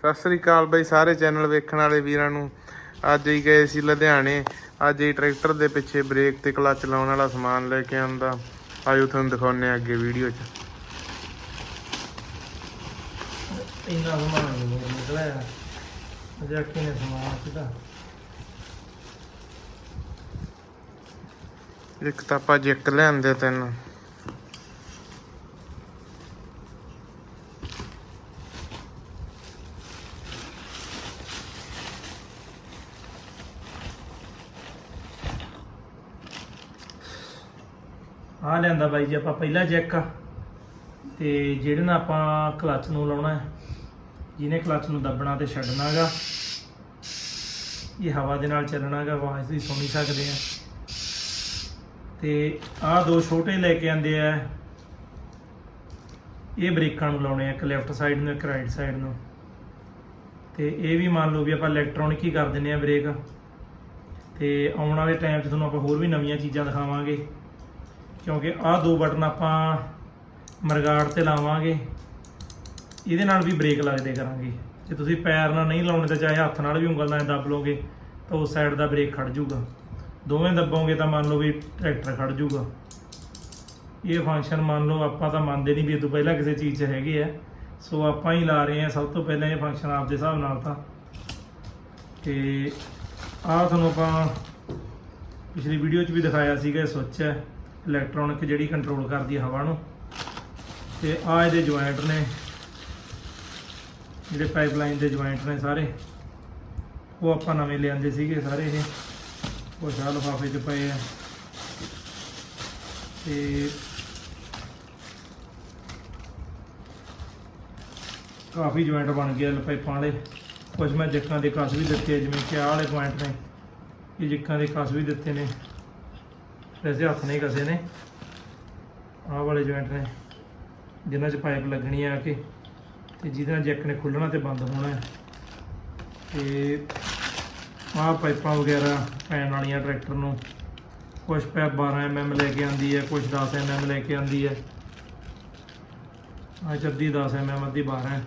ਸਤਿ ਸ੍ਰੀ ਅਕਾਲ ਬਈ ਸਾਰੇ ਚੈਨਲ ਵੇਖਣ ਵਾਲੇ ਵੀਰਾਂ ਨੂੰ। ਅੱਜ ਹੀ ਗਏ ਸੀ ਲੁਧਿਆਣੇ। ਅੱਜ ਹੀ ਟਰੈਕਟਰ ਦੇ ਪਿੱਛੇ ਬ੍ਰੇਕ ਤੇ ਕਲਚ ਲਾਉਣ ਵਾਲਾ ਸਮਾਨ ਲੈ ਕੇ ਆਂਦਾ ਆਜੋ ਤੁਹਾਨੂੰ ਦਿਖਾਉਨੇ ਆ ਅੱਗੇ ਵੀਡੀਓ 'ਚ। ਇੰਨਾ ਸਮਾਨ ਨਿਕਲਿਆ। ਅਜਾ ਕਿਨੇ ਸਮਾਨ ਸਿੱਧਾ ਇੱਕ ਤਾਂ ਆਪਾਂ ਜੈਕ ਲਿਆਂਦੇ ਤਿੰਨ ਆ ਲਿਆਂਦਾ ਬਾਈ ਜੀ, ਆਪਾਂ ਪਹਿਲਾ ਜੈਕ ਤੇ ਜਿਹੜੇ ਨਾਲ ਆਪਾਂ ਕਲਚ ਨੂੰ ਲਾਉਣਾ ਹੈ, ਜਿਹਨੇ ਕਲਚ ਨੂੰ ਦੱਬਣਾ ਤੇ ਛੱਡਣਾਗਾ ਇਹ ਹਵਾ ਦੇ ਨਾਲ ਚੱਲਣਾਗਾ ਆਵਾਜ਼ ਤੁਸੀਂ ਸੁਣ ਹੀ ਸਕਦੇ ਆ। ਤੇ ਆਹ ਦੋ ਛੋਟੇ ਲੈ ਕੇ ਆਂਦੇ ਆ। ਇਹ ਬ੍ਰੇਕਾਂ ਨੂੰ ਲਾਉਣੇ ਆ, ਇੱਕ ਲੈਫਟ ਸਾਈਡ ਨੂੰ, ਇੱਕ ਰਾਈਟ ਸਾਈਡ ਨੂੰ। ਤੇ ਇਹ ਵੀ ਮੰਨ ਲਓ ਵੀ ਆਪਾਂ ਇਲੈਕਟ੍ਰੋਨਿਕ ਹੀ ਕਰ ਦਿੰਨੇ ਆ ਬ੍ਰੇਕ। ਤੇ ਆਉਣ ਵਾਲੇ ਟਾਈਮ 'ਚ ਤੁਹਾਨੂੰ ਆਪਾਂ ਹੋਰ ਵੀ ਨਵੀਆਂ ਚੀਜ਼ਾਂ ਦਿਖਾਵਾਂਗੇ। ਕਿਉਂਕਿ ਆਹ ਦੋ ਬਟਨ ਆਪਾਂ ਮਰਗਾੜ ਤੇ ਲਾਵਾਂਗੇ। ਇਹਦੇ ਨਾਲ ਵੀ ਬ੍ਰੇਕ ਲੱਗਦੇ ਕਰਾਂਗੇ। ਜੇ ਤੁਸੀਂ ਪੈਰ ਨਾਲ ਨਹੀਂ ਲਾਉਣੇ ਤਾਂ ਚਾਹੇ ਹੱਥ ਨਾਲ ਵੀ ਉਂਗਲ ਨਾਲ ਦੱਬ ਲਓਗੇ, ਤਾਂ ਉਸ ਸਾਈਡ ਦਾ ਬ੍ਰੇਕ ਖੜ ਜਾਊਗਾ। ਦੋਵੇਂ ਦੱਬੋਗੇ ਤਾਂ ਮੰਨ ਲਓ ਵੀ ਟਰੈਕਟਰ ਖੜ ਜਾਊਗਾ। ਇਹ ਫੰਕਸ਼ਨ ਮੰਨ ਲਓ ਆਪਾਂ ਤਾਂ ਮੰਨਦੇ ਨਹੀਂ ਵੀ ਇਹ ਤੋਂ ਪਹਿਲਾਂ ਕਿਸੇ ਚੀਜ਼ 'ਚ ਹੈਗੇ ਆ। ਸੋ ਆਪਾਂ ਹੀ ਲਾ ਰਹੇ ਹਾਂ ਸਭ ਤੋਂ ਪਹਿਲਾਂ ਇਹ ਫੰਕਸ਼ਨ ਆਪਦੇ ਹਿਸਾਬ ਨਾਲ ਤਾਂ। ਤੇ ਆਹ ਤੁਹਾਨੂੰ ਆਪਾਂ ਪਿਛਲੀ ਵੀਡੀਓ 'ਚ ਵੀ ਦਿਖਾਇਆ ਸੀਗਾ, ਇਹ ਸੁੱਚ ਹੈ ਇਲੈਕਟ੍ਰੋਨਿਕ ਜਿਹੜੀ ਕੰਟਰੋਲ ਕਰਦੀ ਹੈ ਹਵਾ ਨੂੰ। ਤੇ ਆ ਇਹਦੇ ਜੁਆਇੰਟ ਨੇ। ਜਿਹੜੇ ਪਾਈਪਲਾਈਨ ਦੇ ਜੁਆਇੰਟ ਨੇ ਸਾਰੇ। ਉਹ ਆਪਾਂ ਨਵੇਂ ਲਿਆਂਦੇ ਸੀਗੇ ਸਾਰੇ ਇਹ। ਉਹ ਸ਼ਾਹ ਲਿਫਾਫੇ 'ਚ ਪਏ ਆ। ਤੇ ਕਾਫੀ ਜੁਆਇੰਟ ਬਣ ਗਏ ਆ ਪਾਈਪਾਂ ਵਾਲੇ। ਕੁਝ ਮੈਂ ਜਿੱਕਾਂ ਦੇ ਕਸ ਵੀ ਦਿੱਤੇ ਜਿਵੇਂ ਕਿ ਆਹ ਵਾਲੇ ਪੁਆਇੰਟ ਨੇ। ਇਹ ਜਿੱਕਾਂ ਦੇ ਕਸ ਵੀ ਦਿੱਤੇ ਨੇ। ਵੈਸੇ ਹੱਥ ਨਹੀਂ ਕਸੇ ਨੇ। ਆਹ ਵਾਲੇ ਜੁਆਇੰਟ ਨੇ, ਜਿਨ੍ਹਾਂ 'ਚ ਪਾਈਪ ਲੱਗਣੀ ਆ ਕੇ, ਤੇ ਜਿਹਦੇ ਨਾਲ ਜੈਕ ਨੇ ਖੁੱਲਣਾ ਤੇ ਬੰਦ ਹੋਣਾ ਹੈ। ਤੇ ਆਹ ਪਾਈਪਾਂ ਵਗੈਰਾ ਪੈਣ ਵਾਲੀਆਂ ਟਰੈਕਟਰ ਨੂੰ ਕੁਝ ਪੈਪ 12 mm ਲੈ ਕੇ ਆਂਦੀ ਹੈ ਕੁਝ 10 mm ਲੈ ਕੇ ਆਂਦੀ ਹੈ। ਆਹ 'ਚ ਅੱਧੀ 10 mm ਅੱਧੀ 12 ਹੈ।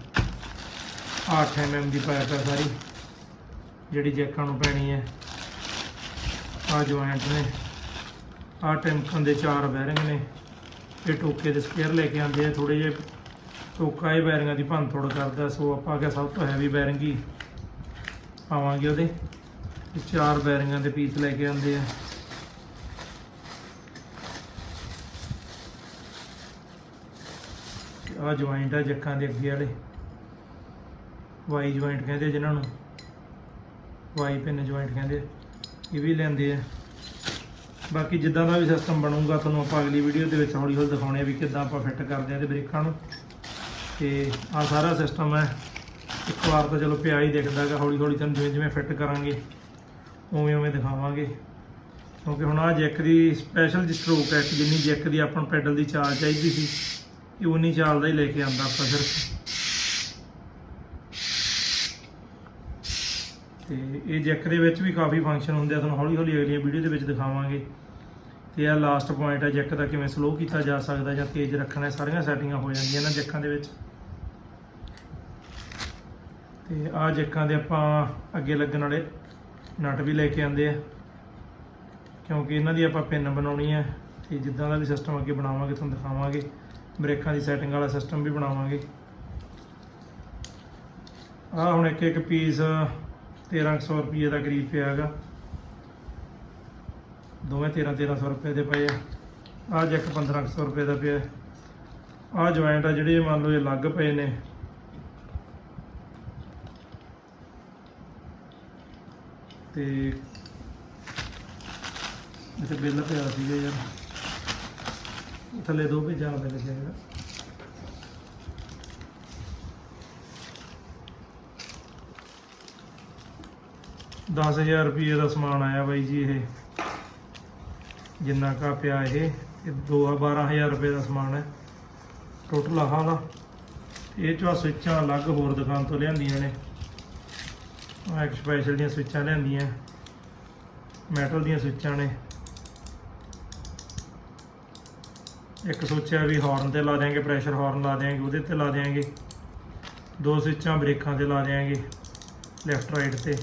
8 mm ਦੀ ਪਾਈਪ ਹੈ ਸਾਰੀ, ਜਿਹੜੀ ਜੈਕਾਂ ਨੂੰ ਪੈਣੀ ਹੈ। ਆਹ ਜੁਆਇੰਟ ਨੇ। ਆਹ ਟੈਂਕਨ ਦੇ ਚਾਰ ਬੈਰਿੰਗ ਨੇ। ਇਹ ਟੋਕੇ ਦੇ ਸਕੇਅਰ ਲੈ ਕੇ ਆਂਦੇ ਆ ਥੋੜੇ ਜਿਹੇ ਟੋਕਾ ਇਹ ਬੈਰਿੰਗਾਂ ਦੀ ਭੰਨ ਤੋੜ ਕਰਦਾ, ਸੋ ਆਪਾਂ ਕਿਹਾ ਸਭ ਤੋਂ ਹੈਵੀ ਬੈਰਿੰਗ ਹੀ ਪਾਵਾਂਗੇ ਉਹਦੇ। ਚਾਰ ਬੈਰਿੰਗਾਂ ਦੇ ਪੀਸ ਲੈ ਕੇ ਆਂਦੇ ਆ। ਆ ਜੁਆਇੰਟ ਆ ਜੱਕਾਂ ਦੇ ਅੱਗੇ ਵਾਲੇ। ਵਾਈ ਜੁਆਇੰਟ ਕਹਿੰਦੇ ਆ ਜਿਨ੍ਹਾਂ ਨੂੰ। ਵਾਈ ਪਿੰਨ ਜੁਆਇੰਟ ਕਹਿੰਦੇ ਇਹ ਵੀ ਲੈਂਦੇ ਆ। ਬਾਕੀ ਜਿੱਦਾਂ ਦਾ ਵੀ ਸਿਸਟਮ ਬਣੂਗਾ, ਤੁਹਾਨੂੰ ਆਪਾਂ ਅਗਲੀ ਵੀਡੀਓ ਦੇ ਵਿੱਚ ਹੌਲੀ ਹੌਲੀ ਦਿਖਾਉਣੇ ਆ ਵੀ ਕਿੱਦਾਂ ਆਪਾਂ ਫਿੱਟ ਕਰਦੇ ਆ ਤੇ ਬ੍ਰੇਕਾਂ ਨੂੰ। ਤੇ ਆ ਸਾਰਾ ਸਿਸਟਮ ਹੈ। ਇੱਕ ਵਾਰ ਤਾਂ ਚਲੋ ਪਿਆ ਹੀ ਦਿਖਦਾ ਹੈਗਾ ਹੌਲੀ ਹੌਲੀ ਤੁਹਾਨੂੰ ਜਿਵੇਂ ਜਿਵੇਂ ਫਿੱਟ ਕਰਾਂਗੇ, ਉਵੇਂ ਉਵੇਂ ਦਿਖਾਵਾਂਗੇ। ਕਿਉਂਕਿ ਹੁਣ ਆ ਜੈਕ ਦੀ ਸਪੈਸ਼ਲ ਜੀ ਸਟ੍ਰੋਕ ਹੈ ਕਿ ਜਿੰਨੀ ਜੈਕ ਦੀ ਆਪਾਂ ਨੂੰ ਪੈਡਲ ਦੀ ਚਾਲ ਚਾਹੀਦੀ ਸੀ, ਇਹ ਉਨੀ ਚਾਲ ਦਾ ਹੀ ਲੈ ਕੇ ਆਂਦਾ ਆਪਾਂ ਸਿਰਫ। ਤੇ ਇਹ ਜੈਕ ਦੇ ਵਿੱਚ ਵੀ ਕਾਫੀ ਫੰਕਸ਼ਨ ਹੁੰਦੇ ਆ, ਤੁਹਾਨੂੰ ਹੌਲੀ ਹੌਲੀ ਅਗਲੀਆਂ ਵੀਡੀਓ ਦੇ ਵਿੱਚ ਦਿਖਾਵਾਂਗੇ। ਤੇ ਆ ਲਾਸਟ ਪੁਆਇੰਟ ਹੈ ਜੈਕ ਦਾ ਕਿਵੇਂ ਸਲੋ ਕੀਤਾ ਜਾ ਸਕਦਾ ਜਾਂ ਤੇਜ਼ ਰੱਖਣਾ ਸਾਰੀਆਂ ਸੈਟਿੰਗਾਂ ਹੋ ਜਾਂਦੀਆਂ ਇਹਨਾਂ ਜੈਕਾਂ ਦੇ ਵਿੱਚ। ਤੇ ਆ ਜੈਕਾਂ ਦੇ ਆਪਾਂ ਅੱਗੇ ਲੱਗਣ ਵਾਲੇ ਨਟ ਵੀ ਲੈ ਕੇ ਆਂਦੇ ਆ, ਕਿਉਂਕਿ ਇਹਨਾਂ ਦੀ ਆਪਾਂ ਪਿੰਨ ਬਣਾਉਣੀ ਹੈ ਤੇ ਜਿੱਦਾਂ ਦਾ ਵੀ ਸਿਸਟਮ ਅੱਗੇ ਬਣਾਵਾਂਗੇ, ਤੁਹਾਨੂੰ ਦਿਖਾਵਾਂਗੇ। ਬ੍ਰੇਕਾਂ ਦੀ ਸੈਟਿੰਗ ਵਾਲਾ ਸਿਸਟਮ ਵੀ ਬਣਾਵਾਂਗੇ। ਆ ਹੁਣ ਇੱਕ ਇੱਕ ਪੀਸ 1300 ਰੁਪਏ ਦਾ ਕਰੀਬ ਪਿਆ ਹੈਗਾ। ਦੋਵੇਂ 13 1300 ਰੁਪਏ ਦੇ ਪਏ ਆ। ਆ ਜੈਕ 1500 ਰੁਪਏ ਦਾ ਪਿਆ। ਆ ਜੁਆਇੰਟ ਆ ਜਿਹੜੇ ਮੰਨ ਲਓ ਇਹ ਲੱਗ ਪਏ ਨੇ। ਤੇ ਇੱਥੇ ਬਿੱਲ ਪਿਆ ਸੀਗਾ ਯਾਰ। ਥੱਲੇ ਦੋ ਭੇਜਾਂ ਦਾ ਲਿਖਿਆ ਹੈਗਾ ਦਸ ਹਜ਼ਾਰ ਰੁਪਏ ਦਾ ਸਮਾਨ ਆਇਆ ਬਾਈ ਜੀ ਇਹ। ਜਿੰਨਾ ਕਾ ਪਿਆ ਇਹ ਇਹ ਦੋ 12000 ਰੁਪਏ ਦਾ ਸਮਾਨ ਹੈ। ਟੋਟਲ ਆਹ ਦਾ ਇਹ ਚੋਂ ਆਹ ਸਵਿੱਚਾਂ ਅਲੱਗ ਹੋਰ ਦੁਕਾਨ ਤੋਂ ਲਿਆਂਦੀਆਂ ਨੇ। ਆ ਇੱਕ ਸਪੈਸ਼ਲ ਦੀਆਂ ਸਵਿੱਚਾਂ ਲਿਆਂਦੀਆਂ। ਮੈਟਲ ਦੀਆਂ ਸਵਿੱਚਾਂ ਨੇ। ਇੱਕ ਸੋਚਿਆ ਵੀ ਹਾਰਨ ਤੇ ਲਾ ਦਿਆਂਗੇ ਪ੍ਰੈਸ਼ਰ ਹਾਰਨ ਲਾ ਦਿਆਂਗੇ, ਉਹਦੇ ਤੇ ਲਾ ਦਿਆਂਗੇ। ਦੋ ਸਵਿੱਚਾਂ ਬ੍ਰੇਕਾਂ ਤੇ ਲਾ ਦਿਆਂਗੇ ਲੈਫਟ ਰਾਈਟ ਤੇ।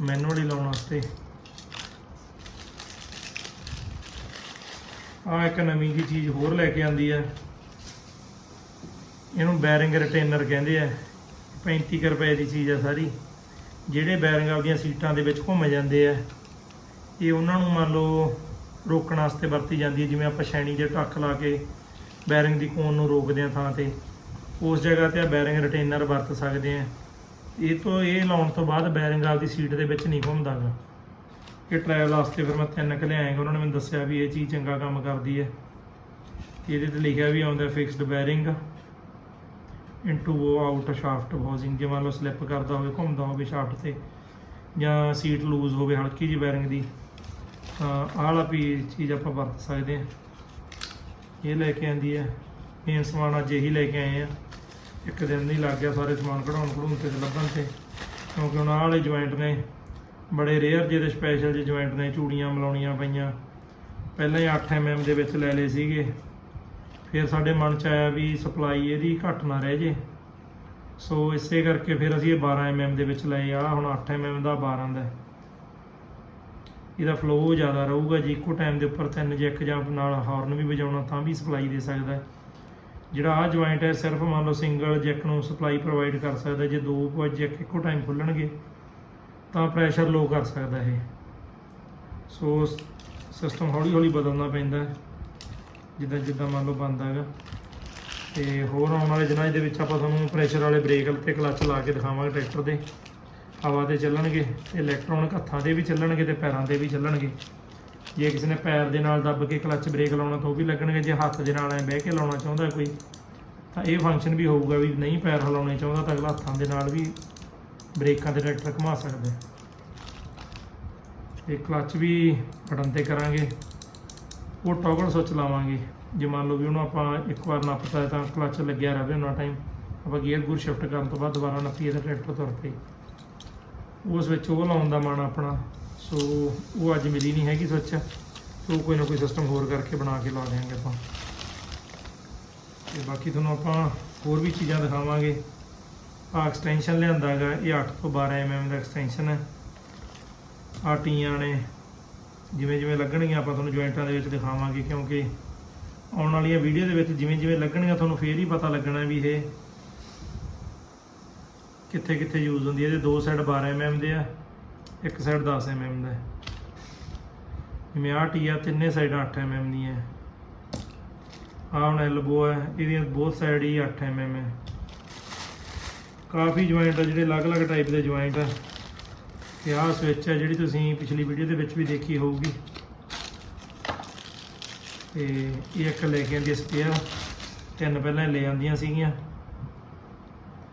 ਮੈਨੂਅਲੀ ਲਾਉਣ ਵਾਸਤੇ। ਆ ਇੱਕ ਨਵੀਂ ਜੀ ਚੀਜ਼ ਹੋਰ ਲੈ ਕੇ ਆਂਦੀ ਹੈ ਇਹਨੂੰ ਬੈਰਿੰਗ ਰਿਟੇਨਰ ਕਹਿੰਦੇ ਆ। 35 ਕੁ ਰੁਪਏ ਦੀ ਚੀਜ਼ ਆ ਸਾਰੀ। ਜਿਹੜੇ ਬੈਰਿੰਗ ਆਪਦੀਆਂ ਸੀਟਾਂ ਦੇ ਵਿੱਚ ਘੁੰਮ ਜਾਂਦੇ ਆ, ਇਹ ਉਹਨਾਂ ਨੂੰ ਮੰਨ ਲਓ ਰੋਕਣ ਵਾਸਤੇ ਵਰਤੀ ਜਾਂਦੀ ਹੈ ਜਿਵੇਂ ਆਪਾਂ ਸ਼ੈਣੀ ਦੇ ਟੱਕ ਲਾ ਕੇ ਬੈਰਿੰਗ ਦੀ ਕੋਨ ਨੂੰ ਰੋਕਦੇ ਆ ਥਾਂ ਤੇ, ਉਸ ਜਗ੍ਹਾ ਤੇ ਆ ਬੈਰਿੰਗ ਰਿਟੇਨਰ ਵਰਤ ਸਕਦੇ ਆ। ਇਹ ਤੋਂ ਇਹ ਲਾਉਣ ਤੋਂ ਬਾਅਦ ਬੈਰਿੰਗ ਆਪਦੀ ਸੀਟ ਦੇ ਵਿੱਚ ਨਹੀਂ ਘੁੰਮਦਾਗਾ। ਇਹ ਟ੍ਰੈਵਲ ਵਾਸਤੇ ਫਿਰ ਮੈਂ ਤਿੰਨ ਕੁ ਲਿਆਏਗਾ ਉਹਨਾਂ ਨੇ ਮੈਨੂੰ ਦੱਸਿਆ ਵੀ ਇਹ ਚੀਜ਼ ਚੰਗਾ ਕੰਮ ਕਰਦੀ ਹੈ। ਇਹਦੇ ਤੇ ਲਿਖਿਆ ਵੀ ਆਉਂਦਾ fixed bearing into out shaft ਵਾਜ਼ਿੰਗ ਜੇ ਮੰਨ ਲਓ ਸਲਿੱਪ ਕਰਦਾ ਹੋਵੇ, ਘੁੰਮਦਾ ਹੋਵੇ ਸ਼ਾਫਟ ਤੇ, ਜਾਂ ਸੀਟ ਲੂਜ਼ ਹੋਵੇ, ਹਲਕੀ ਜਿਹੀ ਬੈਰਿੰਗ ਦੀ, ਤਾਂ ਆਹ ਵਾਲਾ ਵੀ ਚੀਜ਼ ਆਪਾਂ ਵਰਤ ਸਕਦੇ ਹਾਂ। ਇਹ ਲੈ ਕੇ ਆਂਦੀ ਹੈ। ਮੇਨ ਸਮਾਨ ਅੱਜ ਇਹੀ ਲੈ ਕੇ ਆਏ ਆ ਇੱਕ ਦਿਨ ਨਹੀਂ ਲੱਗ ਗਿਆ ਸਾਰੇ ਸਮਾਨ ਕਢਾਉਣ ਕਢੂਣ ਤੇ ਲੱਭਣ ਤੇ, ਕਿਉਂਕਿ ਹੁਣ ਆਹ ਵਾਲੇ ਜੁਆਇੰਟ ਨੇ ਬੜੇ ਰੇਅਰ ਜਿਹੇ ਸਪੈਸ਼ਲ ਜਿਹੇ ਜੁਆਇੰਟ ਨੇ, ਚੂੜੀਆਂ ਮਿਲਾਉਣੀਆਂ ਪਈਆਂ। ਪਹਿਲਾਂ ਹੀ 8 mm ਦੇ ਵਿੱਚ ਲੈ ਲਏ ਸੀਗੇ। ਫਿਰ ਸਾਡੇ ਮਨ ਚ ਆਇਆ ਵੀ ਸਪਲਾਈ ਇਹਦੀ ਘੱਟ ਨਾ ਰਹਿ ਜੇ। ਸੋ ਇਸੇ ਕਰਕੇ ਫਿਰ ਅਸੀਂ ਇਹ 12 mm ਦੇ ਵਿੱਚ ਲਏ। ਆ ਹੁਣ 8 mm ਦਾ 12 ਦਾ। ਇਹਦਾ ਫਲੋ ਜ਼ਿਆਦਾ ਰਹੂਗਾ। ਜੀ ਇੱਕੋ ਟਾਈਮ ਦੇ ਉੱਪਰ ਤਿੰਨ ਜੈਕ ਜਾਂ ਨਾਲ ਹਾਰਨ ਵੀ ਵਜਾਉਣਾ, ਤਾਂ ਵੀ ਸਪਲਾਈ ਦੇ ਸਕਦਾ। ਹੈ ਜਿਹੜਾ ਆ ਜੁਆਇੰਟ ਹੈ, ਸਿਰਫ ਮੰਨ ਲਓ ਸਿੰਗਲ ਜੈਕ ਨੂੰ ਸਪਲਾਈ ਪ੍ਰੋਵਾਈਡ ਕਰ ਸਕਦਾ। ਜੇ ਦੋ ਜੈਕ ਇੱਕੋ ਟਾਈਮ ਖੁੱਲਣਗੇ ਤਾਂ ਪ੍ਰੈਸ਼ਰ ਲੋ ਕਰ ਸਕਦਾ ਇਹ। ਸੋ ਸਿਸਟਮ ਹੌਲੀ ਹੌਲੀ ਬਦਲਣਾ ਪੈਂਦਾ ਜਿੱਦਾਂ ਜਿੱਦਾਂ ਮੰਨ ਲਓ ਬਣਦਾ ਹੈਗਾ। ਤੇ ਹੋਰ ਆਉਣ ਵਾਲੇ ਦਿਨਾਂ ਦੇ ਵਿੱਚ ਆਪਾਂ ਤੁਹਾਨੂੰ ਪ੍ਰੈਸ਼ਰ ਵਾਲੇ ਬ੍ਰੇਕ ਤੇ ਕਲੱਚ ਲਾ ਕੇ ਦਿਖਾਵਾਂਗੇ ਟਰੈਕਟਰ ਦੇ। ਹਵਾ ਤੇ ਚੱਲਣਗੇ ਇਲੈਕਟ੍ਰੋਨਿਕ ਹੱਥਾਂ ਦੇ ਵੀ ਚੱਲਣਗੇ ਤੇ ਪੈਰਾਂ ਦੇ ਵੀ ਚੱਲਣਗੇ। ਜੇ ਕਿਸੇ ਨੇ ਪੈਰ ਦੇ ਨਾਲ ਦੱਬ ਕੇ ਕਲੱਚ ਬ੍ਰੇਕ ਲਾਉਣਾ ਤਾਂ ਉਹ ਵੀ ਲੱਗਣਗੇ। ਜੇ ਹੱਥ ਦੇ ਨਾਲ ਐ ਬਹਿ ਕੇ ਲਾਉਣਾ ਚਾਹੁੰਦਾ ਕੋਈ, ਤਾਂ ਇਹ ਫੰਕਸ਼ਨ ਵੀ ਹੋਊਗਾ ਵੀ ਨਹੀਂ ਪੈਰ ਹਿਲਾਉਣੇ ਚਾਹੁੰਦਾ ਤਾਂ ਅਗਲਾ ਹੱਥਾਂ ਦੇ ਨਾਲ ਵੀ ਬ੍ਰੇਕਾਂ ਤੇ ਟਰੈਕਟਰ ਘੁਮਾ ਸਕਦੇ ਹੈ। ਤੇ ਕਲੱਚ ਵੀ ਬਟਨ ਤੇ ਕਰਾਂਗੇ। ਉਹ ਟੌਗਲ ਸੁੱਚ ਲਾਵਾਂਗੇ। ਜੇ ਮੰਨ ਲਓ ਵੀ ਉਹਨੂੰ ਆਪਾਂ ਇੱਕ ਵਾਰ ਨੱਪਤਾ ਤਾਂ ਕਲੱਚ ਲੱਗਿਆ ਰਹੇ ਉਹਨਾਂ ਟਾਈਮ ਆਪਾਂ ਗੇਅਰ ਗੁਰ ਸ਼ਿਫਟ ਕਰਨ ਤੋਂ ਬਾਅਦ ਦੁਬਾਰਾ ਨੱਪੀਏ ਤਾਂ ਟਰੈਕਟਰ ਤੁਰ ਪਏ। ਉਸ ਵਿੱਚ ਉਹ ਲਾਉਣ ਦਾ ਮਨ ਆਪਣਾ। ਸੋ ਉਹ ਅੱਜ ਮਿਲੀ ਨਹੀਂ ਹੈਗੀ ਸੋਚ ਸੋ ਕੋਈ ਨਾ ਕੋਈ ਸਿਸਟਮ ਹੋਰ ਕਰਕੇ ਬਣਾ ਕੇ ਲਾ ਦੇਵਾਂਗੇ ਆਪਾਂ। ਤੇ ਬਾਕੀ ਤੁਹਾਨੂੰ ਆਪਾਂ ਹੋਰ ਵੀ ਚੀਜ਼ਾਂ ਦਿਖਾਵਾਂਗੇ। ਆ ਐਕਸਟੈਂਸ਼ਨ ਲਿਆਂਦਾ ਹੈਗਾ, ਇਹ 8 ਤੋਂ 12 mm ਦਾ ਐਕਸਟੈਂਸ਼ਨ ਹੈ। ਆ ਟੀਆਂ ਨੇ, ਜਿਵੇਂ ਜਿਵੇਂ ਲੱਗਣਗੀਆਂ, ਆਪਾਂ ਤੁਹਾਨੂੰ ਜੁਆਇੰਟਾਂ ਦੇ ਵਿੱਚ ਦਿਖਾਵਾਂਗੇ, ਕਿਉਂਕਿ ਆਉਣ ਵਾਲੀਆਂ ਵੀਡੀਓ ਦੇ ਵਿੱਚ ਜਿਵੇਂ ਜਿਵੇਂ ਲੱਗਣਗੀਆਂ, ਤੁਹਾਨੂੰ ਫੇਰ ਹੀ ਪਤਾ ਲੱਗਣਾ ਵੀ ਇਹ ਕਿੱਥੇ ਕਿੱਥੇ ਯੂਜ਼ ਹੁੰਦੀ ਹੈ। ਇਹਦੇ ਦੋ ਸਾਈਡ 12 mm ਦੇ ਆ, ਇੱਕ ਸਾਈਡ 10 mm ਦਾ ਜਿਵੇਂ ਆਹ ਟੀ ਆ ਤਿੰਨੇ ਸਾਈਡਾਂ 8 mm ਦੀਆਂ ਆ ਹੁਣ ਐਲਬੋ ਹੈ, ਇਹਦੀਆਂ ਬਹੁਤ ਸਾਈਡ ਹੀ 8 mm ਹੈ। ਕਾਫੀ ਜੁਆਇੰਟ ਆ ਜਿਹੜੇ ਅਲੱਗ-ਅਲੱਗ ਟਾਈਪ ਦੇ ਜੁਆਇੰਟ ਆ। ਤੇ ਆਹ ਸਵਿਚ ਹੈ ਜਿਹੜੀ ਤੁਸੀਂ ਪਿਛਲੀ ਵੀਡੀਓ ਦੇ ਵਿੱਚ ਵੀ ਦੇਖੀ ਹੋਊਗੀ। ਤੇ ਇਹ ਇੱਕ ਲੈ ਕੇ ਆਂਦੀ ਸਪੇਅਰ ਤਿੰਨ ਪਹਿਲਾਂ ਲੈ ਆਂਦੀਆਂ ਸੀਗੀਆਂ।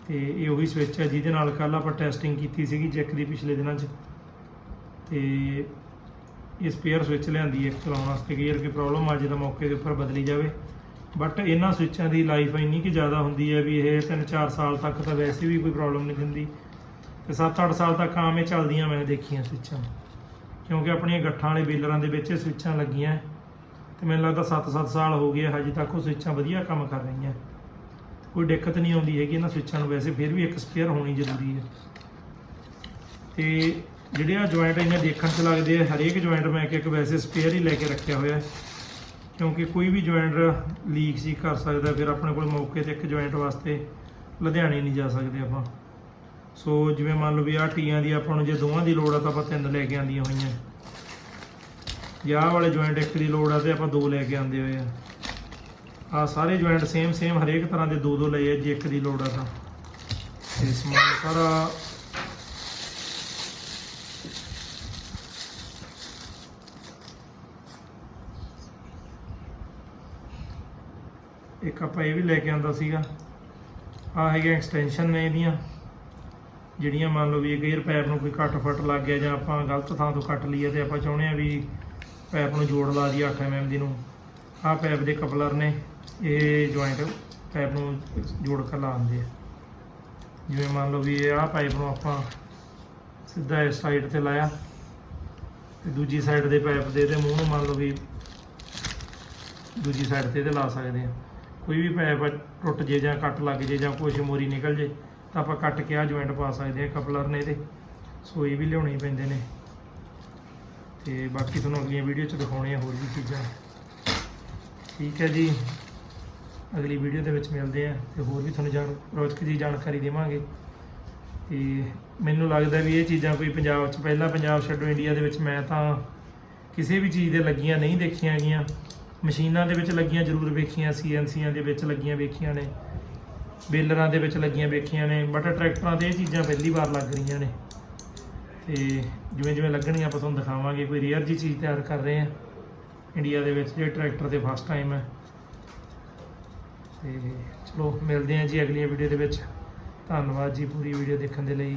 ਤੇ ਇਹ ਉਹੀ ਸਵਿਚ ਹੈ ਜਿਹਦੇ ਨਾਲ ਕੱਲ ਆਪਾਂ ਟੈਸਟਿੰਗ ਕੀਤੀ ਸੀਗੀ ਚੈੱਕ ਦੀ ਪਿਛਲੇ ਦਿਨਾਂ 'ਚ। ਤੇ ਇਹ ਸਪੇਅਰ ਸਵਿਚ ਲਿਆਂਦੀ ਹੈ ਚਲਾਉਣ ਵਾਸਤੇ ਕਿ ਯਾਰ ਕੋਈ ਪ੍ਰੋਬਲਮ ਆ, ਜੇ ਤਾਂ ਮੌਕੇ ਦੇ ਉੱਪਰ ਬਦਲੀ ਜਾਵੇ। ਬਟ ਇਹਨਾਂ ਸਵਿੱਚਾਂ ਦੀ ਲਾਈਫ ਇੰਨੀ ਕਿ ਜ਼ਿਆਦਾ ਹੁੰਦੀ ਹੈ ਵੀ ਇਹ 3-4 ਸਾਲ ਤੱਕ ਤਾਂ ਵੈਸੇ ਵੀ ਕੋਈ ਪ੍ਰੋਬਲਮ ਨਹੀਂ ਦਿੰਦੀ। ਤੇ 7-8 ਸਾਲ ਤੱਕ ਆਮ ਇਹ ਚੱਲਦੀਆਂ ਮੈਂ ਦੇਖੀਆਂ ਸਵਿੱਚਾਂ ਕਿਉਂਕਿ ਆਪਣੀਆਂ ਗੱਠਾਂ ਵਾਲੇ ਬੇਲਰਾਂ ਦੇ ਵਿੱਚ ਇਹ ਸਵਿਚਾਂ ਲੱਗੀਆਂ। ਹੈ ਤੇ ਮੈਨੂੰ ਲੱਗਦਾ 7-7 ਸਾਲ ਹੋ ਗਏ ਹਜੇ ਤੱਕ ਉਹ ਸਵਿਚਾਂ ਵਧੀਆ ਕੰਮ ਕਰ ਰਹੀਆਂ। ਕੋਈ ਦਿੱਕਤ ਨਹੀਂ ਆਉਂਦੀ ਹੈਗੀ ਇਹਨਾਂ ਸਵਿੱਚਾਂ ਨੂੰ, ਵੈਸੇ ਫਿਰ ਵੀ ਇੱਕ ਸਪੇਅਰ ਹੋਣੀ ਜ਼ਰੂਰੀ ਹੈ। ਤੇ ਜਿਹੜੇ ਆ ਜੁਆਇੰਟ ਇਹਨਾਂ ਦੇਖਣ 'ਚ ਲੱਗਦੇ ਆ, ਹਰੇਕ ਜੁਆਇੰਟ ਮੈਂ ਇੱਕ ਇੱਕ ਵੈਸੇ ਸਪੇਅਰ ਹੀ ਲੈ ਕੇ ਰੱਖਿਆ ਹੋਇਆ। ਕਿਉਂਕਿ ਕੋਈ ਵੀ ਜੁਆਇੰਟ ਲੀਕ ਸੀ, ਕਰ ਸਕਦਾ, ਫਿਰ ਆਪਣੇ ਕੋਲ ਮੌਕੇ ਤੇ ਇੱਕ ਜੁਆਇੰਟ ਵਾਸਤੇ ਲੁਧਿਆਣੇ ਨਹੀਂ ਜਾ ਸਕਦੇ ਆਪਾਂ। ਸੋ ਜਿਵੇਂ ਮੰਨ ਲਓ ਵੀ ਆਹ ਟੀਆਂ ਦੀ ਆਪਾਂ ਨੂੰ ਜੇ ਦੋਵਾਂ ਦੀ ਲੋੜ ਆ ਤਾਂ ਆਪਾਂ ਤਿੰਨ ਲੈ ਕੇ ਆਂਦੀਆਂ ਹੋਈਆਂ। ਜਾਂ ਵਾਲੇ ਜੁਆਇੰਟ ਇੱਕ ਦੀ ਲੋੜ ਆ ਤੇ ਆਪਾਂ ਦੋ ਲੈ ਕੇ ਆਂਦੇ ਹੋਏ ਆ। ਆ ਸਾਰੇ ਜੁਆਇੰਟ ਸੇਮ ਸੇਮ ਹਰੇਕ ਤਰ੍ਹਾਂ ਦੇ ਦੋ ਦੋ ਲਏ ਆ, ਜੇ ਇੱਕ ਦੀ ਲੋੜ ਆ ਤਾਂ। ਇਸ ਸਮਾਨ ਸਾਰਾ ਇੱਕ ਆਪਾਂ ਇਹ ਵੀ ਲੈ ਕੇ ਆਂਦਾ ਸੀਗਾ। ਆ ਹੈਗੇ ਐਕਸਟੈਂਸ਼ਨ ਨੇ ਇਹਦੀਆਂ। ਜਿਹੜੀਆਂ ਮੰਨ ਲਓ ਵੀ ਇਹ ਗੇਅਰ ਪੈਪ ਨੂੰ ਕੋਈ ਕੱਟ ਫਟ ਲੱਗ ਗਿਆ ਜਾਂ ਆਪਾਂ ਗਲਤ ਥਾਂ ਤੋਂ ਕੱਟ ਲਈਏ ਤੇ ਆਪਾਂ ਚਾਹੁੰਦੇ ਆ ਵੀ ਪੈਪ ਨੂੰ ਜੋੜ ਲਾ ਦਈਏ 8 mm ਦੀ ਨੂੰ। ਆਹ ਪੈਪ ਦੇ ਕਪਲਰ ਨੇ। ਇਹ ਜੁਆਇੰਟ ਪੈਪ ਨੂੰ ਜੋੜ ਕੇ ਲਾਉਂਦੇ ਆ। ਜਿਵੇਂ ਮੰਨ ਲਓ ਵੀ ਇਹ ਆਹ ਪਾਈਪ ਨੂੰ ਆਪਾਂ ਸਿੱਧਾ ਇਸ ਸਾਈਡ ਤੇ ਲਾਇਆ ਤੇ ਦੂਜੀ ਸਾਈਡ ਦੇ ਪਾਈਪ ਦੇ ਇਹਦੇ ਮੂੰਹ ਨੂੰ ਮੰਨ ਲਓ ਵੀ ਦੂਜੀ ਸਾਈਡ ਤੇ ਇਹਦੇ ਲਾ ਸਕਦੇ ਆ ਕੋਈ ਵੀ ਪੈਪ ਟੁੱਟ ਜੇ ਜਾਂ ਕੱਟ ਲੱਗ ਜੇ ਜਾਂ ਕੁਛ ਮੋਰੀ ਨਿਕਲ ਜੇ, ਤਾਂ ਆਪਾਂ ਕੱਟ ਕੇ ਆ ਜੁਆਇੰਟ ਪਾ ਸਕਦੇ ਆ ਕਪਲਰ ਨੇ ਇਹਦੇ। ਸੋ ਇਹ ਵੀ ਲਿਆਉਣੇ ਪੈਂਦੇ ਨੇ। ਤੇ ਬਾਕੀ ਤੁਹਾਨੂੰ ਅਗਲੀਆਂ ਵੀਡੀਓ 'ਚ ਦਿਖਾਉਣੇ ਆ ਹੋਰ ਵੀ ਚੀਜ਼ਾਂ। ਠੀਕ ਹੈ ਜੀ। ਅਗਲੀ ਵੀਡੀਓ ਦੇ ਵਿੱਚ ਮਿਲਦੇ ਆ ਤੇ ਹੋਰ ਵੀ ਤੁਹਾਨੂੰ ਜਾਣ ਰੋਚਕ ਦੀ ਜਾਣਕਾਰੀ ਦੇਵਾਂਗੇ। ਤੇ ਮੈਨੂੰ ਲੱਗਦਾ ਵੀ ਇਹ ਚੀਜ਼ਾਂ ਕੋਈ ਪੰਜਾਬ 'ਚ ਪਹਿਲਾਂ ਪੰਜਾਬ ਛੱਡੋ ਇੰਡੀਆ ਦੇ ਵਿੱਚ ਮੈਂ ਤਾਂ ਕਿਸੇ ਵੀ ਚੀਜ਼ ਦੇ ਲੱਗੀਆਂ ਨਹੀਂ ਦੇਖੀਆਂ ਗਈਆਂ ਮਸ਼ੀਨਾਂ ਦੇ ਵਿੱਚ ਲੱਗੀਆਂ ਜ਼ਰੂਰ ਵੇਖੀਆਂ, ਸੀਐਨਸੀਆਂ ਦੇ ਵਿੱਚ ਲੱਗੀਆਂ ਵੇਖੀਆਂ ਨੇ, ਬੇਲਰਾਂ ਦੇ ਵਿੱਚ ਲੱਗੀਆਂ ਵੇਖੀਆਂ ਨੇ, ਬਟ ਟਰੈਕਟਰਾਂ ਤੇ ਇਹ ਚੀਜ਼ਾਂ ਪਹਿਲੀ ਵਾਰ ਲੱਗ ਰਹੀਆਂ ਨੇ। ਤੇ ਜਿਵੇਂ ਜਿਵੇਂ ਲੱਗਣਗੀਆਂ ਆਪਾਂ ਤੁਹਾਨੂੰ ਦਿਖਾਵਾਂਗੇ, ਕੋਈ ਰੇਅਰ ਜੀ ਚੀਜ਼ ਤਿਆਰ ਕਰ ਰਹੇ ਆ ਇੰਡੀਆ ਦੇ ਵਿੱਚ ਜਿਹੜੇ ਟਰੈਕਟਰ ਤੇ ਫਸਟ ਟਾਈਮ ਹੈ ਤੇ ਚਲੋ, ਮਿਲਦੇ ਹਾਂ ਜੀ ਅਗਲੀ ਵੀਡੀਓ ਦੇ ਵਿੱਚ। ਧੰਨਵਾਦ ਜੀ ਪੂਰੀ ਵੀਡੀਓ ਦੇਖਣ ਦੇ ਲਈ।